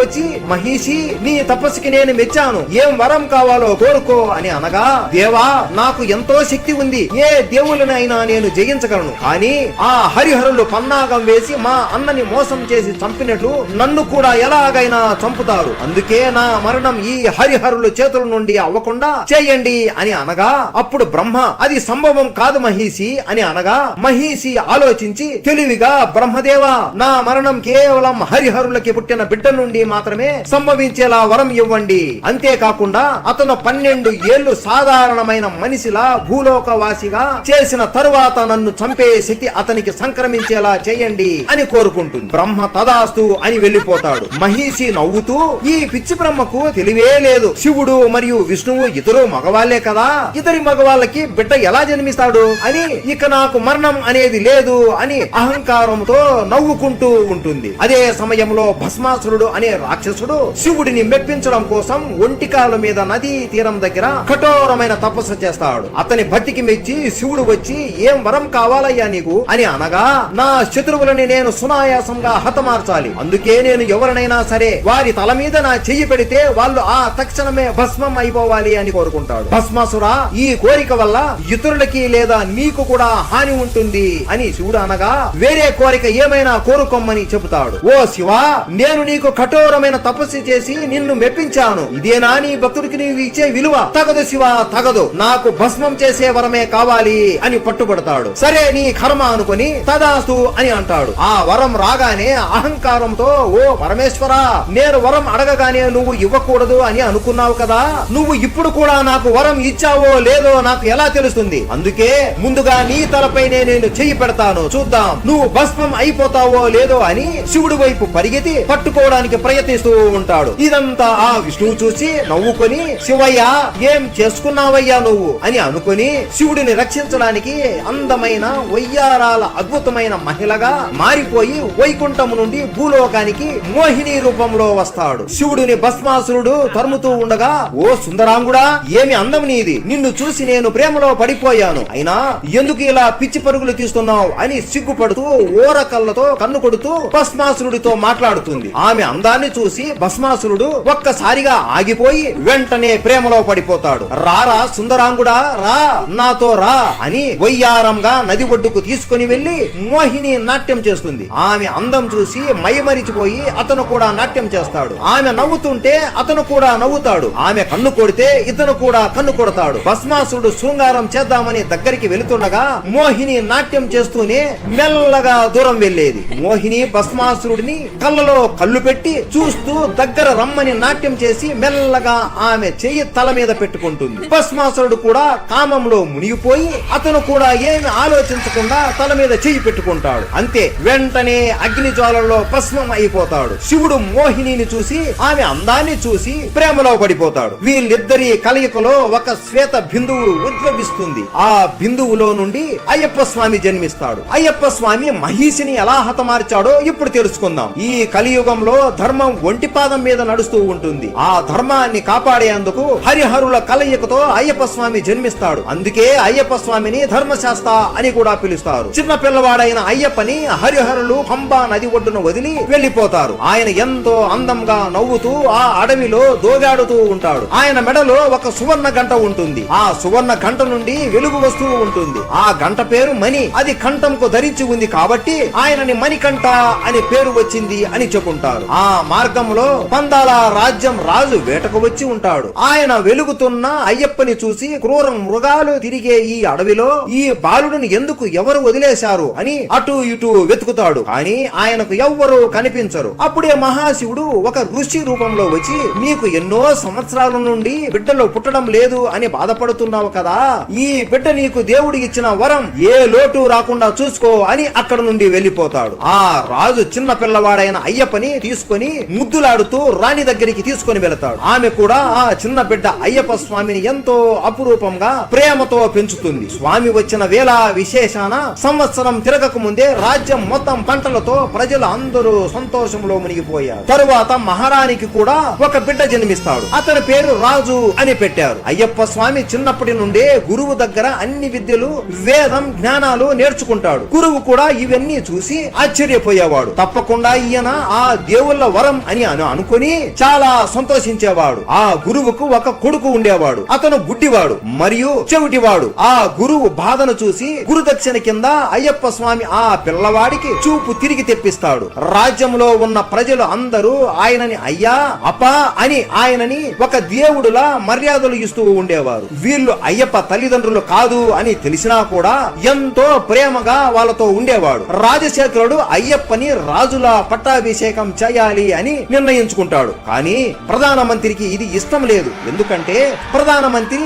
వచ్చి మహిషి నీ తపస్సుకి నేను మెచ్చాను. ఏం వరం కావాలో కోరుకో అని అనగా దేవా నాకు ఎంతో శక్తి ఉంది. ఏ దేవులనైనా నేను జయించగలను. కానీ ఆ హరిహరులు పన్నాగం వేసి మా అన్నని మోసం చేసి చంపినట్లు నన్ను కూడా ఎలాగైనా చంపుతారు. అందుకే నా మరణం ఈ హరిహరుల చేతుల నుండి అవ్వకుండా చేయండి అని అనగా అప్పుడు బ్రహ్మ అది సంభవం కాదు మహిషి అని అనగా మహిషి ఆలోచించి తెలివిగా బ్రహ్మదేవా నా మరణం కేవలం హరిహరులకి పుట్టిన బిడ్డ నుండి మాత్రమే సంభవించేలా వరం ఇవ్వండి. అంతేకాకుండా అతను పన్నెండు ఏళ్ళు సాధారణమైన మనిషిలా భూలోకవాసిగా చేసిన తరువాత నన్ను చంపే శక్తి అతనికి సంక్రమించేలా చేయండి అని కోరుకుంటుంది. బ్రహ్మ తదాస్తు అని వెళ్ళిపోతాడు మహిషి నవ్వుతూ ఈ పిచ్చి బ్రహ్మకు తెలివే లేదు. శివుడు మరియు విష్ణువు ఇతరు మగవాళ్ళే కదా. ఇతరి మగవాళ్ళకి బిడ్డ ఎలా జన్మిస్తాడు అని ఇక నాకు మరణం అనేది లేదు అని అహంకారంతో నవ్వుకుంటూ ఉంటుంది. అదే సమయంలో భస్మాసురుడు అనే రాక్షసుడు శివుడిని మెప్పించడం కోసం ఒంటికాల మీద నదీ తీరం దగ్గర కఠోరమైన తపస్సు చేస్తాడు. అతని భక్తికి మెచ్చి శివుడు వచ్చి ఏం వరం కావాలయ్యా నీకు? అని అనగా నా శత్రువులని నేను సునాయాసంగా హతమార్చాలి. అందుకే నేను ఎవరినైనా సరే వారి తల మీద నా చెయ్యి పెడితే వాళ్ళు ఆ తక్షణమే భస్మం అయిపోవాలి అని కోరుకుంటాడు. భస్మాసురా ఈ కోరిక వల్ల ఇతరులకి లేదా నీకు కూడా హాని ఉంటుంది అని శివుడు అనగా వేరే కోరిక ఏమైనా కోరుకోమని చెబుతాడు. ఓ శివ నేను నీకు కఠోర ఘోరమైన తపస్సు చేసి నిన్ను మెప్పించాను. ఇదేనా నీ భక్తుడికి నీవు ఇచ్చే విలువ? తగదు శివ తగదు. నాకు భస్మం చేసే వరమే కావాలి అని పట్టుబడతాడు. సరే నీ కర్మ అనుకుని తదాస్తు అని అంటాడు. ఆ వరం రాగానే అహంకారంతో ఓ పరమేశ్వర నేను వరం అడగగానే నువ్వు ఇవ్వకూడదు అని అనుకున్నావు కదా? నువ్వు ఇప్పుడు కూడా నాకు వరం ఇచ్చావో లేదో నాకు ఎలా తెలుస్తుంది? అందుకే ముందుగా నీ తలపైనే నేను చెయ్యి పెడతాను. చూద్దాం నువ్వు భస్మం అయిపోతావో లేదో అని శివుడి వైపు పరిగెత్తి పట్టుకోవడానికి ప్రయత్నం తీస్తూ ఉంటాడు. ఇదంతా ఆ విష్ణువు చూసి నవ్వుకొని శివయ్య ఏం చేసుకున్నావయ్యా నువ్వు? అని అనుకుని శివుడిని రక్షించడానికి అందమైన వయ్యారాల అద్భుతమైన మహిళగా మారిపోయి వైకుంఠము నుండి భూలోకానికి మోహిని రూపంలో వస్తాడు. శివుడిని భస్మాసురుడు తరుముతూ ఉండగా ఓ సుందరాంగుడా ఏమి అందం నీది? నిన్ను చూసి నేను ప్రేమలో పడిపోయాను. అయినా ఎందుకు ఇలా పిచ్చి పరుగులు తీస్తున్నావు? అని సిగ్గుపడుతూ ఓర కళ్ళతో కన్ను కొడుతూ భస్మాసురుడితో మాట్లాడుతుంది. ఆమె అందాన్ని చూసి భస్మాసురుడు ఒక్కసారిగా ఆగిపోయి వెంటనే ప్రేమలో పడిపోతాడు. రారా సుందరాంగుడా రా నాతో రా అని వయ్యారంగా నది ఒడ్డుకు తీసుకుని వెళ్ళి మోహిని నాట్యం చేస్తుంది. ఆమె అందం చూసి మైమరిచిపోయి అతను కూడా నాట్యం చేస్తాడు. ఆమె నవ్వుతుంటే అతను కూడా నవ్వుతాడు. ఆమె కన్ను కొడితే ఇతను కూడా కన్ను కొడతాడు. భస్మాసురుడు శృంగారం చేద్దామని దగ్గరికి వెళుతుండగా మోహిని నాట్యం చేస్తూనే మెల్లగా దూరం వెళ్ళేది మోహిని భస్మాసురుడిని కళ్ళలో కళ్ళు పెట్టి చూస్తూ దగ్గర రమ్మని నాట్యం చేసి మెల్లగా ఆమె చెయ్యి తల మీద పెట్టుకుంటుంది. భస్మాసురుడు కూడా కామంలో మునిగిపోయి అతను కూడా ఏమి ఆలోచించకుండా తల మీద చెయ్యి పెట్టుకుంటాడు. అంతే వెంటనే అగ్ని జ్వాలల్లో భస్మం అయిపోతాడు. శివుడు మోహినిని చూసి ఆమె అందాన్ని చూసి ప్రేమలో పడిపోతాడు. వీళ్ళిద్దరి కలయికలో ఒక శ్వేత బిందువు ఉద్భవిస్తుంది. ఆ బిందువులో నుండి అయ్యప్ప స్వామి జన్మిస్తాడు. అయ్యప్ప స్వామి మహిషిని ఎలా హతమార్చాడో ఇప్పుడు తెలుసుకుందాం. ఈ కలియుగంలో ధర్మ ఒంటి పాదం మీద నడుస్తూ ఉంటుంది. ఆ ధర్మాన్ని కాపాడేందుకు హరిహరుల కలయికతో అయ్యప్ప స్వామి జన్మిస్తాడు. అందుకే అయ్యప్ప స్వామిని ధర్మశాస్త్ర అని కూడా పిలుస్తారు. చిన్న పిల్లవాడైన అయ్యప్పని హరిహరులు పంబా నది ఒడ్డున వదిలి వెళ్ళిపోతారు ఆయన ఎంతో అందంగా నవ్వుతూ ఆ అడవిలో దోగాడుతూ ఉంటాడు. ఆయన మెడలో ఒక సువర్ణ గంట ఉంటుంది. ఆ సువర్ణ గంట నుండి వెలుగు వస్తూ ఉంటుంది. ఆ గంట పేరు మణి. అది కంఠంకు ధరించి ఉంది కాబట్టి ఆయనని మణికంఠ అని పేరు వచ్చింది అని చెప్పుంటారు. ఆ మార్గంలో పందాల రాజ్యం రాజు వేటకు వచ్చి ఉంటాడు. ఆయన వెలుగుతున్న అయ్యప్పని చూసి క్రూర మృగాలు తిరిగే ఈ అడవిలో ఈ బాలుడిని ఎందుకు ఎవరు వదిలేశారు అని అటు ఇటు వెతుకుతాడు. కానీ ఆయనకు ఎవ్వరు కనిపించరు. అప్పుడే మహాశివుడు ఒక ఋషి రూపంలో వచ్చి నీకు ఎన్నో సంవత్సరాల నుండి బిడ్డలు పుట్టడం లేదు అని బాధపడుతున్నావు కదా. ఈ బిడ్డ నీకు దేవుడు ఇచ్చిన వరం ఏ లోటు రాకుండా చూసుకో అని అక్కడ నుండి వెళ్ళిపోతాడు ఆ రాజు చిన్న పిల్లవాడైన అయ్యప్పని తీసుకొని ముద్దులాడుతూ రాణి దగ్గరికి తీసుకొని వెళతాడు. ఆమె కూడా ఆ చిన్న బిడ్డ అయ్యప్ప స్వామిని ఎంతో అపురూపంగా ప్రేమతో పెంచుతుంది. స్వామి వచ్చిన వేళ విశేషాన సంవత్సరం తిరగక ముందే రాజ్యం మొత్తం పంటలతో ప్రజలు అందరూ సంతోషంలో మునిగిపోయారు. తరువాత మహారాణికి కూడా ఒక బిడ్డ జన్మిస్తాడు. అతని పేరు రాజు అని పెట్టారు. అయ్యప్ప స్వామి చిన్నప్పటి నుండే గురువు దగ్గర అన్ని విద్యలు వేదం జ్ఞానాలు నేర్చుకుంటాడు. గురువు కూడా ఇవన్నీ చూసి ఆశ్చర్యపోయేవాడు. తప్పకుండా ఈయన ఆ దేవుళ్ళ వర వరం అని అను అనుకుని చాలా సంతోషించేవాడు. ఆ గురువుకు ఒక కొడుకు ఉండేవాడు. అతను గుడ్డివాడు మరియు చెవిటివాడు. ఆ గురువు బాధను చూసి గురుదక్షిణ కింద అయ్యప్ప స్వామి ఆ పిల్లవాడికి చూపు తిరిగి తెప్పిస్తాడు. రాజ్యంలో ఉన్న ప్రజలు అందరూ ఆయనని అయ్యా అపా అని ఆయనని ఒక దేవుడులా మర్యాదలు ఇస్తూ ఉండేవారు. వీళ్ళు అయ్యప్ప తల్లిదండ్రులు కాదు అని తెలిసినా కూడా ఎంతో ప్రేమగా వాళ్ళతో ఉండేవాడు. రాజశేఖరుడు అయ్యప్పని రాజుల పట్టాభిషేకం చేయాలి అని నిర్ణయించుకుంటాడు. కానీ ప్రధానమంత్రికి ఇది ఇష్టం లేదు. ఎందుకంటే ప్రధానమంత్రి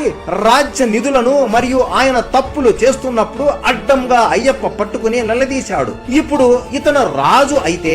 రాజ్య నిధులను మరియు ఆయన తప్పులు చేస్తున్నప్పుడు అడ్డంగా అయ్యప్ప పట్టుకుని నిలదీశాడు. ఇప్పుడు ఇతను రాజు అయితే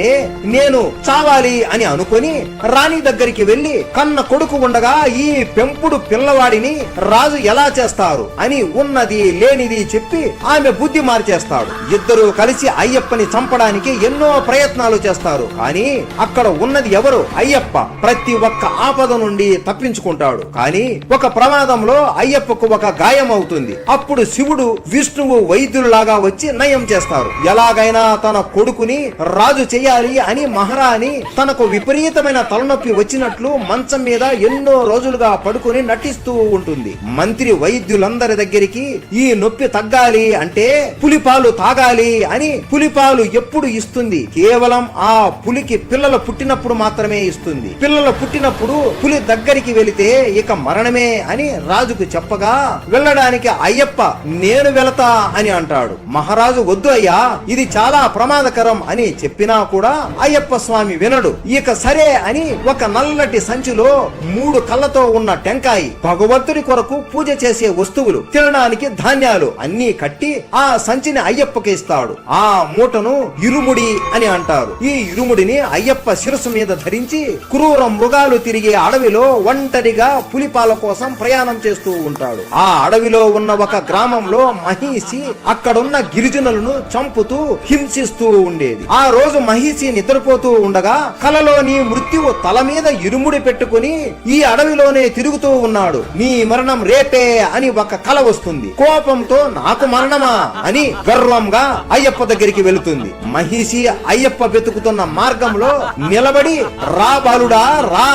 నేను చావాలి అని అనుకుని రాణి దగ్గరికి వెళ్ళి కన్న కొడుకు ఉండగా ఈ పెంపుడు పిల్లవాడిని రాజు ఎలా చేస్తారు అని ఉన్నది లేనిది చెప్పి ఆమె బుద్ధి మార్చేస్తాడు. ఇద్దరు కలిసి అయ్యప్పని చంపడానికి ఎన్నో ప్రయత్నాలు చేస్తారు. కానీ అక్కడ ఉన్నది ఎవరు? అయ్యప్ప. ప్రతి ఒక్క ఆపద నుండి తప్పించుకుంటాడు. కానీ ఒక ప్రమాదంలో అయ్యప్పకు ఒక గాయం అవుతుంది అప్పుడు శివుడు విష్ణువు వైద్యులలాగా వచ్చి నయం చేస్తారు. ఎలాగైనా తన కొడుకుని రాజు చేయాలి అని మహారాణి తనకు విపరీతమైన తలనొప్పి వచ్చినట్లు మంచం మీద ఎన్నో రోజులుగా పడుకుని నటిస్తూ ఉంటుంది. మంత్రి వైద్యులందరి దగ్గరికి ఈ నొప్పి తగ్గాలి అంటే పులిపాలు తాగాలి అని పులిపాలు ఎప్పుడు ఇస్తుంది? కేవలం ఆ పులికి పిల్లలు పుట్టినప్పుడు మాత్రమే ఇస్తుంది. పిల్లలు పుట్టినప్పుడు పులి దగ్గరికి వెళితే ఇక మరణమే అని రాజుకు చెప్పగా వెళ్ళడానికి అయ్యప్ప నేను వెళతా అని అంటాడు. మహారాజు వద్దు అయ్యా ఇది చాలా ప్రమాదకరం అని చెప్పినా కూడా అయ్యప్ప స్వామి వినడు. ఇక సరే అని ఒక నల్లటి సంచిలో మూడు కళ్ళతో ఉన్న టెంకాయి భగవంతుడి కొరకు పూజ చేసే వస్తువులు తినడానికి ధాన్యాలు అన్ని కట్టి ఆ సంచిని అయ్యప్పకి ఇస్తాడు. ఆ మూటను ఇరుముడి అని అంటారు. ఈ ఇరుముడిని అయ్యప్ప శిరస్సు మీద ధరించి క్రూర మృగాలు తిరిగే అడవిలో ఒంటరిగా పులిపాల కోసం ప్రయాణం చేస్తూ ఉంటాడు. ఆ అడవిలో ఉన్న ఒక గ్రామంలో మహిషి అక్కడున్న గిరిజనులను చంపుతూ హింసిస్తూ ఉండేది. ఆ రోజు మహిషి నిద్రపోతూ ఉండగా కలలోని మృత్యువు తల మీద ఇరుముడి పెట్టుకుని ఈ అడవిలోనే తిరుగుతూ ఉన్నాడు. నీ మరణం రేపే అని ఒక కల వస్తుంది. కోపంతో నాకు మరణమా అని గర్వంగా అయ్యప్ప దగ్గరికి వెళుతుంది. మహిషి అయ్యప్ప వెతుకుతున్న మార్గంలో నిలబడి రా బాలుడా రా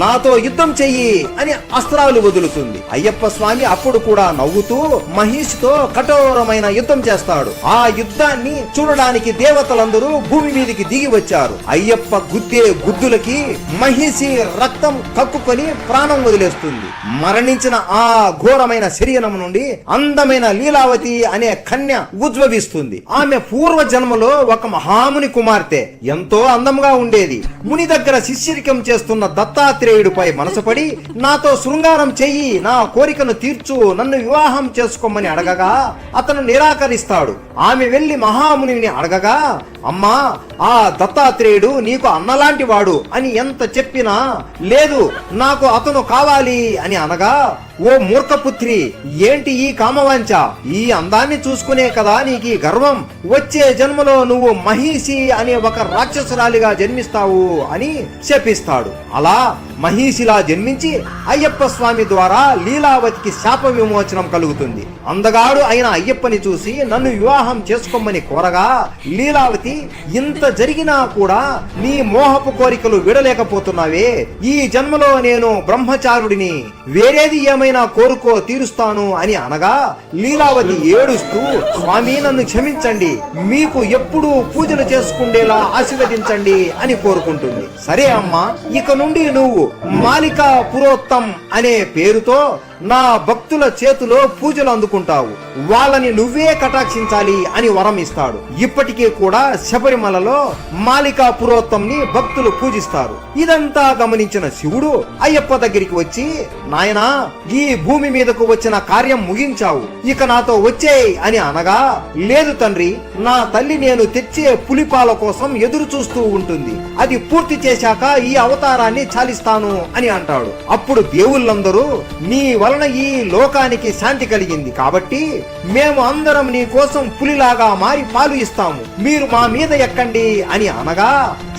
నాతో యుద్ధం చెయ్యి అని అస్త్రాలు వదులుతుంది. అయ్యప్ప స్వామి అప్పుడు కూడా నవ్వుతూ మహిషితో కఠోరమైన యుద్ధం చేస్తాడు. ఆ యుద్ధాన్ని చూడడానికి దేవతలందరూ భూమి మీదకి దిగి వచ్చారు. అయ్యప్ప గుద్దే గుద్దులకి మహిషి రక్తం కక్కుకొని ప్రాణం వదిలేస్తుంది. మరణించిన ఆ ఘోరమైన శరీరం నుండి అందమైన లీలావతి అనే కన్య ఉద్భవిస్తుంది ఆమె పూర్వ జన్మలో ఒక మహాముని కుమార్తె. ఎంతో అందంగా ఉండేది. ముని దగ్గర శిష్యరికం చేస్తున్న దత్తాత్రేయుడిపై మనసుపడి నాతో శృంగారం చెయ్యి నా కోరికను తీర్చు నన్ను వివాహం చేసుకోమని అడగగా అతను నిరాకరిస్తాడు. ఆమె వెళ్ళి మహామునిని అడగగా అమ్మా ఆ దత్తాత్రేయుడు నీకు అన్నలాంటి వాడు అని ఎంత చెప్పినా లేదు నాకు అతను కావాలి అని అనగా ఓ మూర్ఖపుత్రి ఏంటి ఈ కామవాంఛ? ఈ అందాన్ని చూసుకునే కదా నీకు ఈ గర్వం. వచ్చే జన్మలో నువ్వు మహిషి అనే ఒక రాక్షసురాలిగా జన్మిస్తావు అని శపిస్తాడు. అలా మహిషిలా జన్మించి అయ్యప్ప స్వామి ద్వారా లీలావతికి శాప విమోచనం కలుగుతుంది. అందగాడు అయిన అయ్యప్పని చూసి నన్ను వివాహం చేసుకోమని కోరగా లీలావతి ఇంత జరిగినా కూడా నీ మోహపు కోరికలు విడలేకపోతున్నావే. ఈ జన్మలో నేను బ్రహ్మచారుడిని వేరేది ఏమైనా కోరుకో తీరుస్తాను అని అనగా లీలావతి ఏడుస్తూ స్వామి నన్ను క్షమించండి. మీకు ఎప్పుడూ పూజలు చేసుకుండేలా ఆశీర్వదించండి అని కోరుకుంటుంది. సరే అమ్మా ఇక నుండి నువ్వు మాలికా పురోత్తం అనే పేరుతో నా భక్తుల చేతిలో పూజలు అందుకుంటావు. వాళ్ళని నువ్వే కటాక్షించాలి అని వరం ఇస్తాడు. ఇప్పటికీ కూడా శబరిమలలో మాలికా పురోత్తంని భక్తులు పూజిస్తారు. ఇదంతా గమనించిన శివుడు అయ్యప్ప దగ్గరికి వచ్చి నాయనా ఈ భూమి మీదకు వచ్చిన కార్యం ముగించావు. ఇక నాతో వచ్చేయ్ అని అనగా లేదు తండ్రి నా తల్లి నేను తెచ్చే పులిపాల కోసం ఎదురు చూస్తూ ఉంటుంది. అది పూర్తి చేశాక ఈ అవతారాన్ని చాలిస్తాను అని అంటాడు. అప్పుడు దేవుళ్ళందరూ నీ వల్ల వలన ఈ లోకానికి శాంతి కలిగింది. కాబట్టి మేము అందరం నీ కోసం పులిలాగా మారి పాలు ఇస్తాము. మీరు మా మీద ఎక్కండి అని అనగా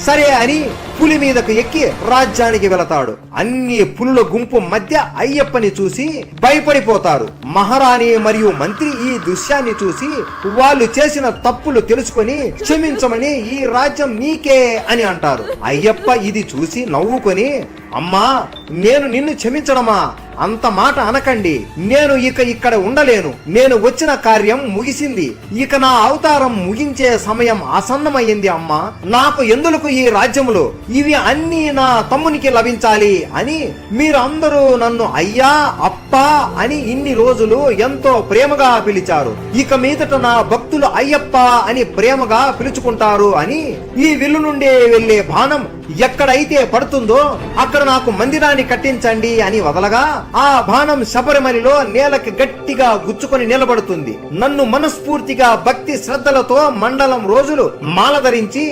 సరే అని పులి మీదకు ఎక్కి రాజ్యానికి వెళతాడు. అన్ని పులుల గుంపు మధ్య అయ్యప్పని చూసి భయపడిపోతారు. మహారాణి మరియు మంత్రి ఈ దృశ్యాన్ని చూసి వాళ్ళు చేసిన తప్పులు తెలుసుకొని క్షమించమని ఈ రాజ్యం నీకే అని అంటారు. అయ్యప్ప ఇది చూసి నవ్వుకొని అమ్మా నేను నిన్ను క్షమించడమా? అంత మాట అనకండి. నేను ఇక ఇక్కడ ఉండలేను. నేను వచ్చిన కార్యం ముగిసింది. ఇక నా అవతారం ముగించే సమయం ఆసన్నమైంది అమ్మా. నాకు ఎందులకు ఈ రాజ్యములో? ఇవి అన్ని నా తమ్మునికి లభించాలి అని మీరందరూ నన్ను అయ్యా అప్ప అని ఇన్ని రోజులు ఎంతో ప్రేమగా పిలిచారు. ఇక మీదట నా భక్తులు అయ్యప్ప అని ప్రేమగా పిలుచుకుంటారు అని ఈ విల్లు నుండి వెళ్ళే బాణం ఎక్కడైతే పడుతుందో అక్కడ నాకు మందిరాన్ని కట్టించండి అని వదలగా ఆ బాణం శబరిమలిలో నేలకి గట్టిగా గుచ్చుకొని నిలబడుతుంది. నన్ను మనస్ఫూర్తిగా భక్తి శ్రద్ధలతో మండలం రోజులు మాల ధరించి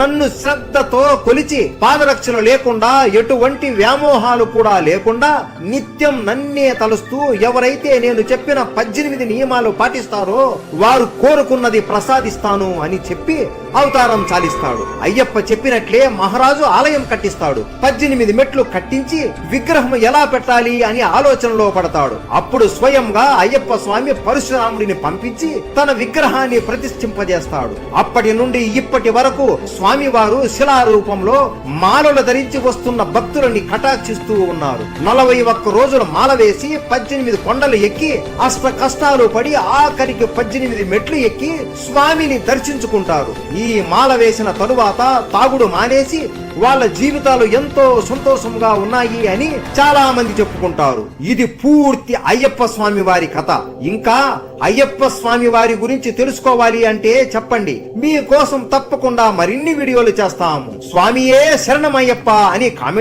నన్ను శ్రద్ధతో కొలిచి పాదరక్షలు లేకుండా ఎటువంటి వ్యామోహాలు కూడా లేకుండా నిత్యం నన్నే తలుస్తూ ఎవరైతే నేను చెప్పిన పద్దెనిమిది నియమాలు పాటిస్తారో వారు కోరుకున్నది ప్రసాదిస్తాను అని చెప్పి అవతారం చాలిస్తాడు. అయ్యప్ప చెప్పినట్లే మహారాజు ఆలయం కట్టిస్తాడు. పద్దెనిమిది మెట్లు కట్టించి విగ్రహం ఎలా పెట్టాలి అని ఆలోచనలో పడతాడు. అప్పుడు స్వయంగా అయ్యప్ప స్వామి పరశురాముడిని పంపించి తన విగ్రహాన్ని ప్రతిష్ఠింపజేస్తాడు. అప్పటి నుండి ఇప్పటి వరకు స్వామివారు శిలారూపంలో మాలలు ధరించి వస్తున్న భక్తులని కటాక్షిస్తూ ఉన్నారు. నలభై ఒక్క రోజులు మాల వేసి పద్దెనిమిది కొండలు ఎక్కి అష్ట కష్టాలు పడి ఆఖరికి పద్దెనిమిది మెట్లు ఎక్కి స్వామిని దర్శించుకుంటారు. ఈ మాల వేసిన తరువాత తాగుడు మానేసి వాళ్ళ జీవితాలు ఎంతో సంతోషంగా ఉన్నాయి అని చాలా మంది చెప్పుకుంటారు. ఇది పూర్తి అయ్యప్ప స్వామి వారి కథ. ఇంకా అయ్యప్ప స్వామి వారి గురించి తెలుసుకోవాలి అంటే చెప్పండి. మీ కోసం తప్పకుండా మరిన్ని వీడియోలు చేస్తాము. స్వామియే శరణమయ్యప్ప అని కామెంట్